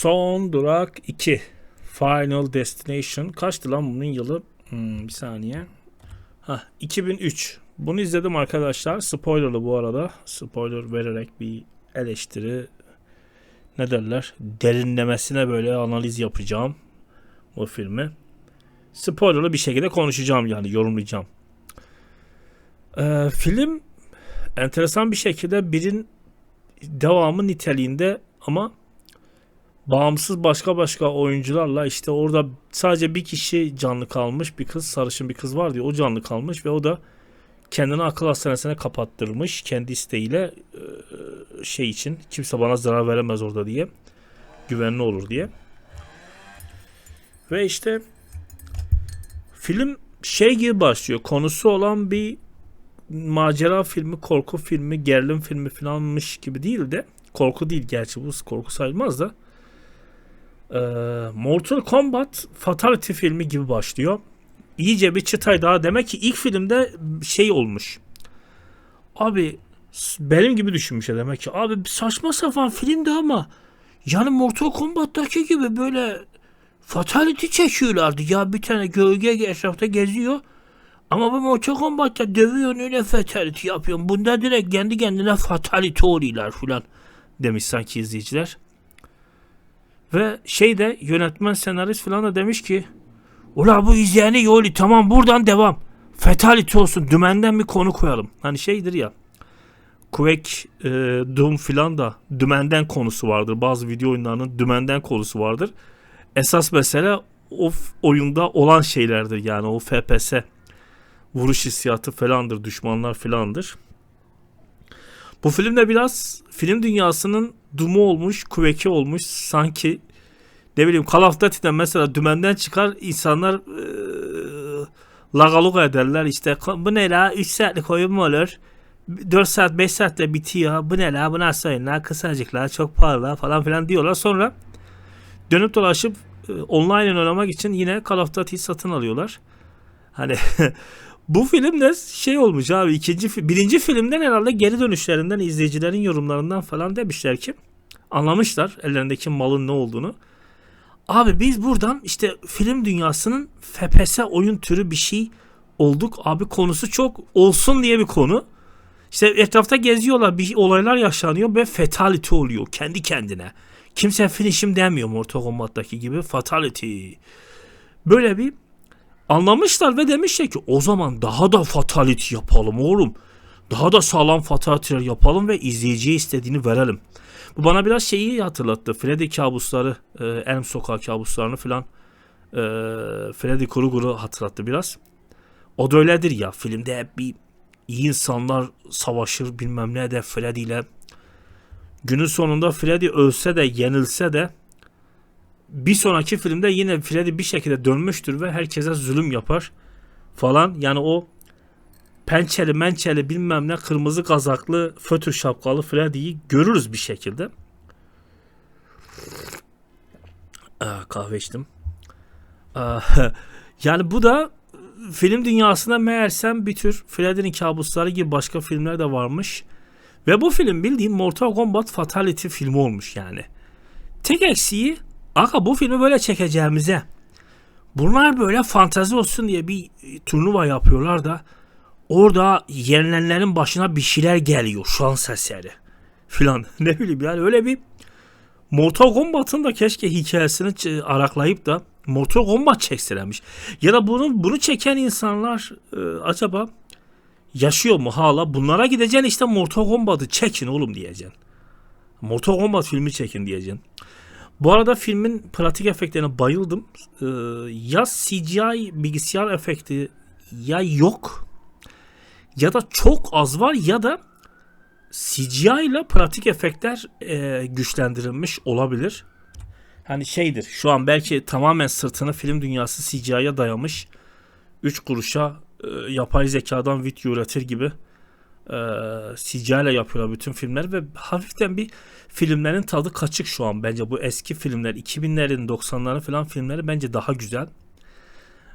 Son durak 2. Final Destination. Kaçtı lan bunun yılı? Hmm, bir saniye. Ha 2003. Bunu izledim arkadaşlar. Spoilerlı bu arada. Spoiler vererek bir eleştiri ne derler? Derinlemesine böyle analiz yapacağım bu filmi. Spoilerlı bir şekilde konuşacağım yani yorumlayacağım. Ee, film enteresan bir şekilde birin devamı niteliğinde ama bağımsız başka başka oyuncularla işte orada sadece bir kişi canlı kalmış bir kız sarışın bir kız var diye o canlı kalmış ve o da kendini akıl hastanesine kapattırmış kendi isteğiyle şey için kimse bana zarar veremez orada diye güvenli olur diye. Ve işte film şey gibi başlıyor. Konusu olan bir macera filmi korku filmi gerilim filmi falanmış gibi değil de korku değil gerçi bu korku sayılmaz da ee, Mortal Kombat Fatality filmi gibi başlıyor. İyice bir çıtay daha demek ki ilk filmde şey olmuş. Abi benim gibi düşünmüş ya demek ki. Abi saçma sapan filmdi ama yani Mortal Kombat'taki gibi böyle Fatality çekiyorlardı. Ya bir tane gölge etrafta geziyor. Ama bu Mortal Kombat'ta dövüyorsun öyle fatality yapıyorsun. Bunda direkt kendi kendine fatality oluyorlar filan demiş sanki izleyiciler. Ve şey de yönetmen senarist falan da demiş ki Ula bu izleyeni yolu tamam buradan devam. Fatality olsun dümenden bir konu koyalım. Hani şeydir ya Quake, e, Doom filan da dümenden konusu vardır. Bazı video oyunlarının dümenden konusu vardır. Esas mesele o oyunda olan şeylerdir yani o FPS vuruş hissiyatı falandır, düşmanlar falandır. Bu filmde biraz film dünyasının Doom'u olmuş, Quake'i olmuş sanki. Ne bileyim Call of Duty'den mesela dümenden çıkar insanlar ee, lagaluga ederler işte bu ne la? 3 saatlik oyun mu olur? 4 saat 5 saatte bitiyor. Bu ne la? Bu nasıl oyunlar kısacıklar çok pahalı falan filan diyorlar. Sonra dönüp dolaşıp e, online oynamak için yine Call of Duty'yi satın alıyorlar. Hani bu film de şey olmuş abi ikinci birinci filmden herhalde geri dönüşlerinden izleyicilerin yorumlarından falan demişler ki anlamışlar ellerindeki malın ne olduğunu. Abi biz buradan işte film dünyasının FPS oyun türü bir şey olduk. Abi konusu çok olsun diye bir konu. İşte etrafta geziyorlar bir olaylar yaşanıyor ve fatality oluyor kendi kendine. Kimse finishim demiyor Mortal Kombat'taki gibi fatality. Böyle bir anlamışlar ve demişler ki o zaman daha da fatality yapalım oğlum. Daha da sağlam fatality'ler yapalım ve izleyiciye istediğini verelim. Bu bana biraz şeyi hatırlattı. Freddy kabusları, e, Elm Sokağı kabuslarını filan e, Freddy Krueger'ı hatırlattı biraz. O da öyledir ya. Filmde hep bir iyi insanlar savaşır bilmem ne de Freddy ile. Günün sonunda Freddy ölse de yenilse de bir sonraki filmde yine Freddy bir şekilde dönmüştür ve herkese zulüm yapar falan. Yani o pençeli mençeli bilmem ne kırmızı kazaklı fötür şapkalı Freddy'yi görürüz bir şekilde. Aa, kahve içtim. Aa, yani bu da film dünyasında meğersem bir tür Freddy'nin kabusları gibi başka filmler de varmış. Ve bu film bildiğim Mortal Kombat Fatality filmi olmuş yani. Tek eksiği aga bu filmi böyle çekeceğimize bunlar böyle fantazi olsun diye bir turnuva yapıyorlar da orada yenilenlerin başına bir şeyler geliyor şans eseri filan ne bileyim yani öyle bir Mortal Kombat'ın da keşke hikayesini araklayıp da Mortal Kombat çekselermiş. Ya da bunu bunu çeken insanlar e, acaba yaşıyor mu hala? Bunlara gideceksin işte Mortal Kombat'ı çekin oğlum diyeceksin. Mortal Kombat filmi çekin diyeceksin. Bu arada filmin pratik efektlerine bayıldım. Ee, ya CGI bilgisayar efekti ya yok ya da çok az var ya da CGI ile pratik efektler e, güçlendirilmiş olabilir. Hani şeydir şu an belki tamamen sırtını film dünyası CGI'ye dayamış 3 kuruşa e, yapay zekadan video üretir gibi e, CGI ile yapıyorlar bütün filmler ve hafiften bir filmlerin tadı kaçık şu an bence bu eski filmler 2000'lerin 90'ların falan filmleri bence daha güzel.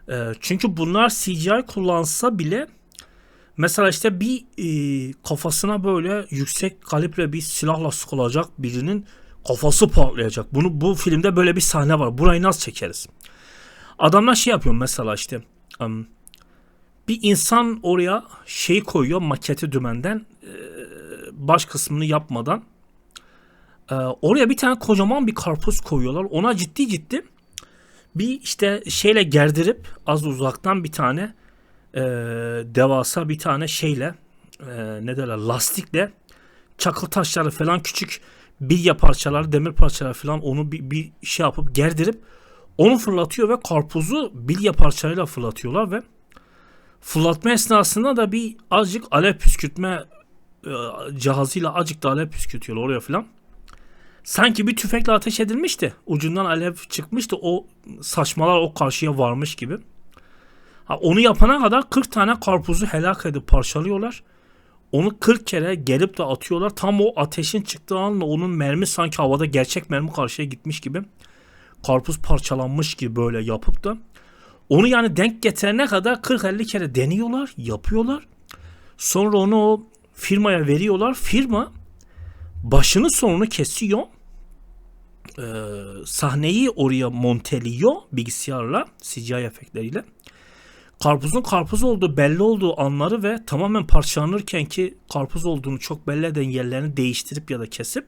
E, çünkü bunlar CGI kullansa bile Mesela işte bir e, kafasına böyle yüksek kalibre bir silahla sıkılacak birinin Kafası patlayacak. Bunu bu filmde böyle bir sahne var. Burayı nasıl çekeriz? Adamlar şey yapıyor mesela işte um, bir insan oraya şey koyuyor maketi dümenden e, baş kısmını yapmadan e, oraya bir tane kocaman bir karpuz koyuyorlar. Ona ciddi ciddi bir işte şeyle gerdirip az uzaktan bir tane e, devasa bir tane şeyle e, ne derler lastikle çakıl taşları falan küçük bilye parçaları demir parçaları falan onu bir, bir şey yapıp gerdirip onu fırlatıyor ve karpuzu bilye parçayla fırlatıyorlar ve fırlatma esnasında da bir azıcık alev püskürtme e, cihazıyla azıcık da alev püskürtüyorlar oraya falan. Sanki bir tüfekle ateş edilmişti. Ucundan alev çıkmıştı. O saçmalar o karşıya varmış gibi. Ha, onu yapana kadar 40 tane karpuzu helak edip parçalıyorlar. Onu 40 kere gelip de atıyorlar. Tam o ateşin çıktığı anla onun mermi sanki havada gerçek mermi karşıya gitmiş gibi. Karpuz parçalanmış gibi böyle yapıp da onu yani denk getirene kadar 40-50 kere deniyorlar, yapıyorlar. Sonra onu o firmaya veriyorlar. Firma başını sonunu kesiyor. Ee, sahneyi oraya monteliyor bilgisayarla, CGI efektleriyle. Karpuzun karpuz olduğu belli olduğu anları ve tamamen parçalanırken ki karpuz olduğunu çok belli eden yerlerini değiştirip ya da kesip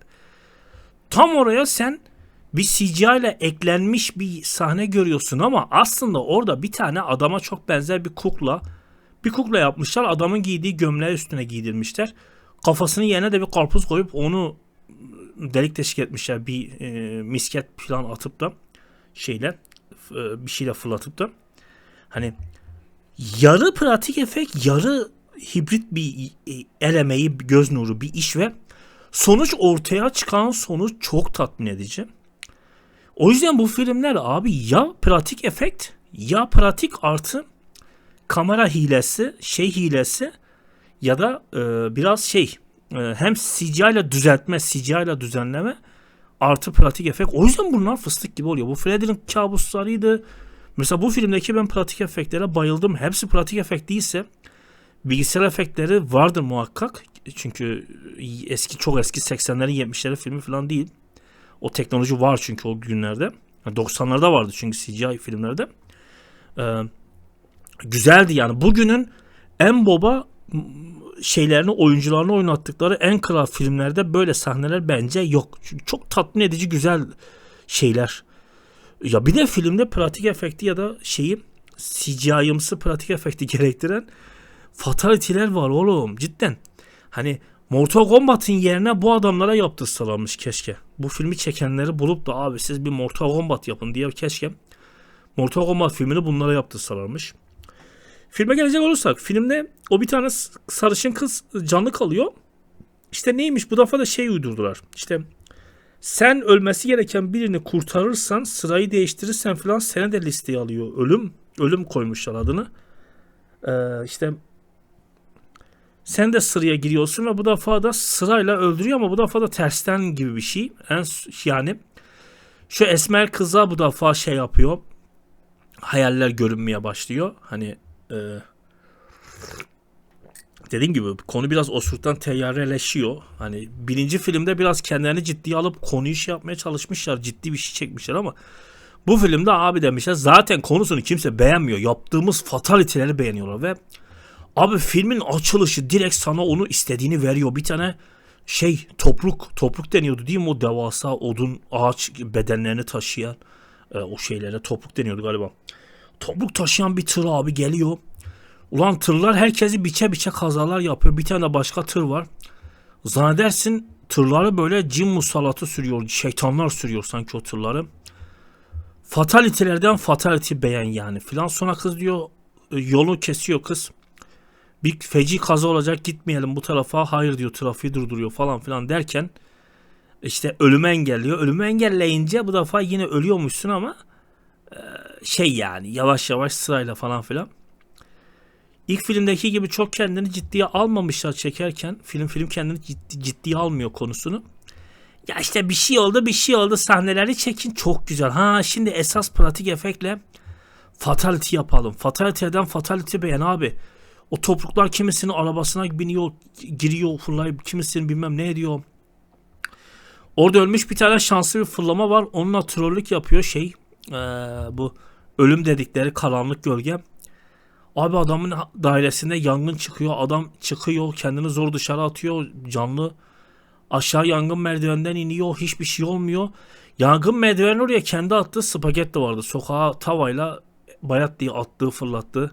tam oraya sen bir CGI ile eklenmiş bir sahne görüyorsun ama aslında orada bir tane adama çok benzer bir kukla bir kukla yapmışlar. Adamın giydiği gömleği üstüne giydirmişler. Kafasını yerine de bir karpuz koyup onu delik deşik etmişler. Bir e, misket plan atıp da şeyle e, bir şeyle fırlatıp da hani yarı pratik efekt yarı hibrit bir el emeği göz nuru bir iş ve sonuç ortaya çıkan sonuç çok tatmin edici. O yüzden bu filmler abi ya pratik efekt ya pratik artı kamera hilesi, şey hilesi ya da e, biraz şey e, hem CGI ile düzeltme, CGI ile düzenleme artı pratik efekt. O yüzden bunlar fıstık gibi oluyor. Bu Freddy'nin kabuslarıydı. Mesela bu filmdeki ben pratik efektlere bayıldım. Hepsi pratik efekt değilse bilgisayar efektleri vardır muhakkak. Çünkü eski çok eski 80'lerin 70'lerin filmi falan değil. O teknoloji var çünkü o günlerde. 90'larda vardı çünkü CGI filmlerde. Ee, güzeldi yani. Bugünün en baba şeylerini oyuncularını oynattıkları en kral filmlerde böyle sahneler bence yok. Çünkü çok tatmin edici güzel şeyler. Ya bir de filmde pratik efekti ya da şeyi CGI'ımsı pratik efekti gerektiren fatality'ler var oğlum cidden. Hani Mortal Kombat'ın yerine bu adamlara yaptırsalarmış keşke. Bu filmi çekenleri bulup da abi siz bir Mortal Kombat yapın diye keşke Mortal Kombat filmini bunlara yaptırsalarmış. Filme gelecek olursak filmde o bir tane sarışın kız canlı kalıyor. İşte neymiş bu defa da şey uydurdular. İşte sen ölmesi gereken birini kurtarırsan sırayı değiştirirsen falan seni de listeye alıyor. Ölüm ölüm koymuşlar adını. Ee, işte sen de sıraya giriyorsun ve bu defa da sırayla öldürüyor ama bu defa da tersten gibi bir şey. En yani şu esmer kıza bu defa şey yapıyor. Hayaller görünmeye başlıyor. Hani e, dediğim gibi konu biraz osuruktan teyyareleşiyor. Hani birinci filmde biraz kendilerini ciddiye alıp konuyu şey yapmaya çalışmışlar. Ciddi bir şey çekmişler ama bu filmde abi demişler zaten konusunu kimse beğenmiyor. Yaptığımız fataliteleri beğeniyorlar ve Abi filmin açılışı direkt sana onu istediğini veriyor. Bir tane şey topruk topruk deniyordu değil mi o devasa odun ağaç bedenlerini taşıyan e, o şeylere topruk deniyordu galiba. Topruk taşıyan bir tır abi geliyor. Ulan tırlar herkesi biçe biçe kazalar yapıyor. Bir tane de başka tır var. Zannedersin tırları böyle cin musallatı sürüyor. Şeytanlar sürüyor sanki o tırları. Fatality'lerden fatality beğen yani filan. Sonra kız diyor e, yolu kesiyor kız bir feci kaza olacak gitmeyelim bu tarafa hayır diyor trafiği durduruyor falan filan derken işte ölümü engelliyor. Ölümü engelleyince bu defa yine ölüyormuşsun ama e, şey yani yavaş yavaş sırayla falan filan. İlk filmdeki gibi çok kendini ciddiye almamışlar çekerken film film kendini ciddi, ciddiye almıyor konusunu. Ya işte bir şey oldu bir şey oldu sahneleri çekin çok güzel. Ha şimdi esas pratik efektle fatality yapalım. Fatality'den fatality beğen abi. O topruklar kimisinin arabasına biniyor, giriyor, fırlayıp kimisinin bilmem ne ediyor. Orada ölmüş bir tane şanslı bir fırlama var. Onunla trollük yapıyor şey. eee, bu ölüm dedikleri karanlık gölge. Abi adamın dairesinde yangın çıkıyor. Adam çıkıyor kendini zor dışarı atıyor canlı. Aşağı yangın merdivenden iniyor. Hiçbir şey olmuyor. Yangın merdiveni oraya kendi attığı spagetti vardı. Sokağa tavayla bayat diye attığı fırlattığı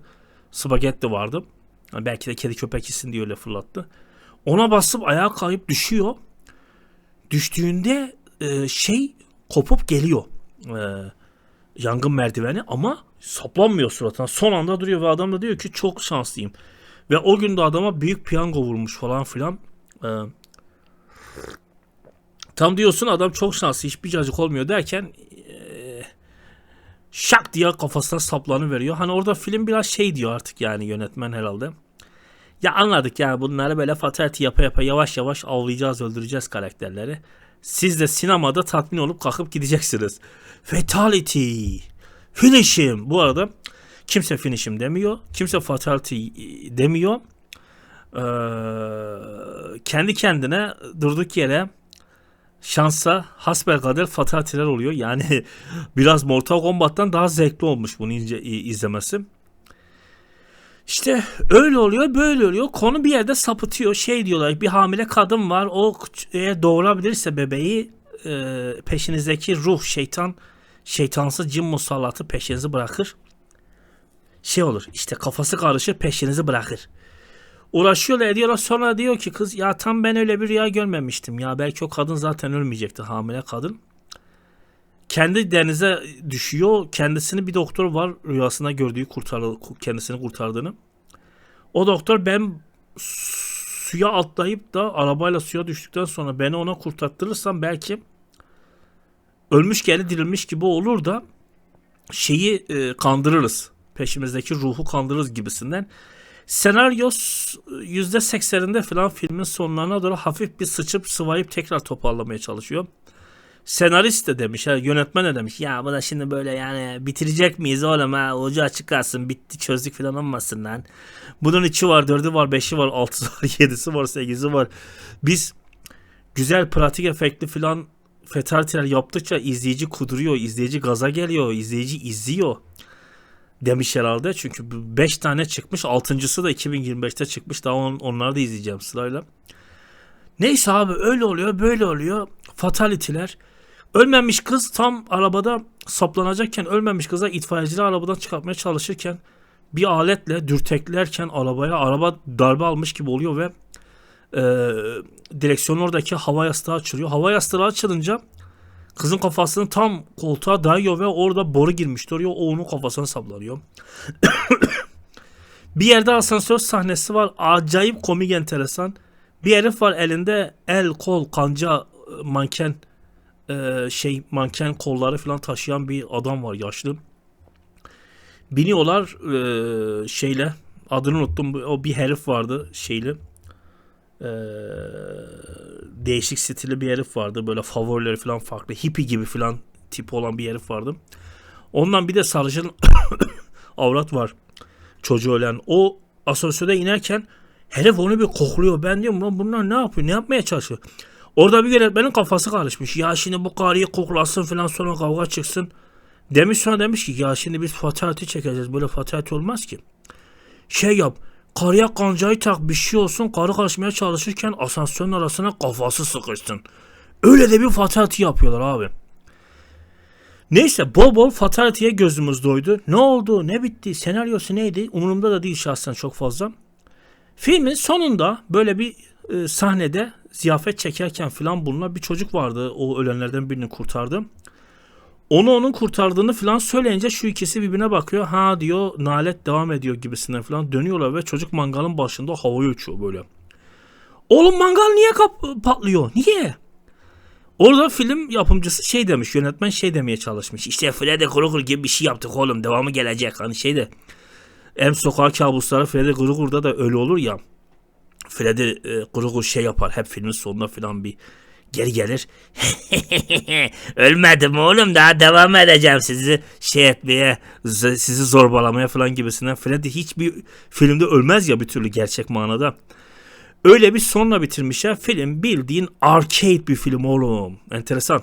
spagetti vardı. Yani belki de kedi köpek yesin diye öyle fırlattı. Ona basıp ayağa kayıp düşüyor. Düştüğünde e, şey kopup geliyor. E, yangın merdiveni ama saplanmıyor suratına. Son anda duruyor ve adam da diyor ki çok şanslıyım. Ve o gün de adama büyük piyango vurmuş falan filan. E, tam diyorsun adam çok şanslı hiçbir cacık olmuyor derken e, şak diye kafasına saplanı veriyor. Hani orada film biraz şey diyor artık yani yönetmen herhalde. Ya anladık ya bunları böyle fatality yapa yapa yavaş yavaş avlayacağız öldüreceğiz karakterleri. Siz de sinemada tatmin olup kalkıp gideceksiniz. Fatality. Finishim. Bu arada kimse finishim demiyor. Kimse fatality demiyor. Ee, kendi kendine durduk yere şansa hasbelkader fatality'ler oluyor. Yani biraz Mortal Kombat'tan daha zevkli olmuş bunu ince, izlemesi. İşte öyle oluyor böyle oluyor. Konu bir yerde sapıtıyor. Şey diyorlar bir hamile kadın var. O eğer doğurabilirse bebeği e, peşinizdeki ruh şeytan şeytansı cin musallatı peşinizi bırakır. Şey olur işte kafası karışır peşinizi bırakır. Uğraşıyorlar ediyorlar sonra diyor ki kız ya tam ben öyle bir rüya görmemiştim ya belki o kadın zaten ölmeyecekti hamile kadın. Kendi denize düşüyor. Kendisini bir doktor var rüyasında gördüğü kurtar kendisini kurtardığını. O doktor ben suya atlayıp da arabayla suya düştükten sonra beni ona kurtarttırırsam belki ölmüş geri dirilmiş gibi olur da şeyi e, kandırırız. Peşimizdeki ruhu kandırırız gibisinden. Senaryo %80'inde falan filmin sonlarına doğru hafif bir sıçıp sıvayıp tekrar toparlamaya çalışıyor senarist de demiş, yönetmen de demiş. Ya bu da şimdi böyle yani bitirecek miyiz oğlum ha? Ucu açık kalsın, bitti çözdük falan olmasın lan. Bunun içi var, dördü var, beşi var, altısı var, yedisi var, sekizi var. Biz güzel pratik efektli falan fetaliteler yaptıkça izleyici kuduruyor, izleyici gaza geliyor, izleyici izliyor demiş herhalde. Çünkü 5 tane çıkmış. Altıncısı da 2025'te çıkmış. Daha on, onları da izleyeceğim sırayla. Neyse abi öyle oluyor böyle oluyor. Fatality'ler. Ölmemiş kız tam arabada saplanacakken ölmemiş kıza itfaiyeciler arabadan çıkartmaya çalışırken bir aletle dürteklerken arabaya araba darbe almış gibi oluyor ve e, direksiyonun oradaki hava yastığı açılıyor. Hava yastığı açılınca kızın kafasını tam koltuğa dayıyor ve orada boru girmişti oraya o onun kafasına saplanıyor. bir yerde asansör sahnesi var. Acayip komik enteresan. Bir herif var elinde el, kol, kanca, manken e, şey manken kolları falan taşıyan bir adam var yaşlı. Biniyorlar e, şeyle adını unuttum o bir herif vardı şeyli e, değişik stili bir herif vardı böyle favorileri falan farklı hippie gibi falan tip olan bir herif vardı. Ondan bir de sarışın avrat var çocuğu ölen o asansörde inerken herif onu bir kokluyor ben diyorum lan bunlar ne yapıyor ne yapmaya çalışıyor Orada bir yönetmenin kafası karışmış. Ya şimdi bu karıyı koklasın falan sonra kavga çıksın. Demiş sonra demiş ki ya şimdi biz fatality çekeceğiz. Böyle fatality olmaz ki. Şey yap. Karıya kancayı tak bir şey olsun. Karı kaçmaya çalışırken asansörün arasına kafası sıkışsın. Öyle de bir fatality yapıyorlar abi. Neyse bol bol fatality'ye gözümüz doydu. Ne oldu ne bitti senaryosu neydi umurumda da değil şahsen çok fazla. Filmin sonunda böyle bir e, sahnede ziyafet çekerken falan bulunan bir çocuk vardı. O ölenlerden birini kurtardı. Onu onun kurtardığını falan söyleyince şu ikisi birbirine bakıyor. Ha diyor nalet devam ediyor gibisinden falan dönüyorlar ve çocuk mangalın başında havaya uçuyor böyle. Oğlum mangal niye patlıyor? Niye? Orada film yapımcısı şey demiş, yönetmen şey demeye çalışmış. İşte Freddy Krueger gibi bir şey yaptık oğlum, devamı gelecek. Hani şeyde hem sokağa kabusları Freddy Krueger'da da öyle olur ya. Freddy e, Krueger şey yapar hep filmin sonunda falan bir geri gelir. Ölmedim oğlum daha devam edeceğim sizi şey etmeye sizi zorbalamaya falan gibisinden. Freddy hiçbir filmde ölmez ya bir türlü gerçek manada. Öyle bir sonla bitirmişler. Film bildiğin arcade bir film oğlum. Enteresan.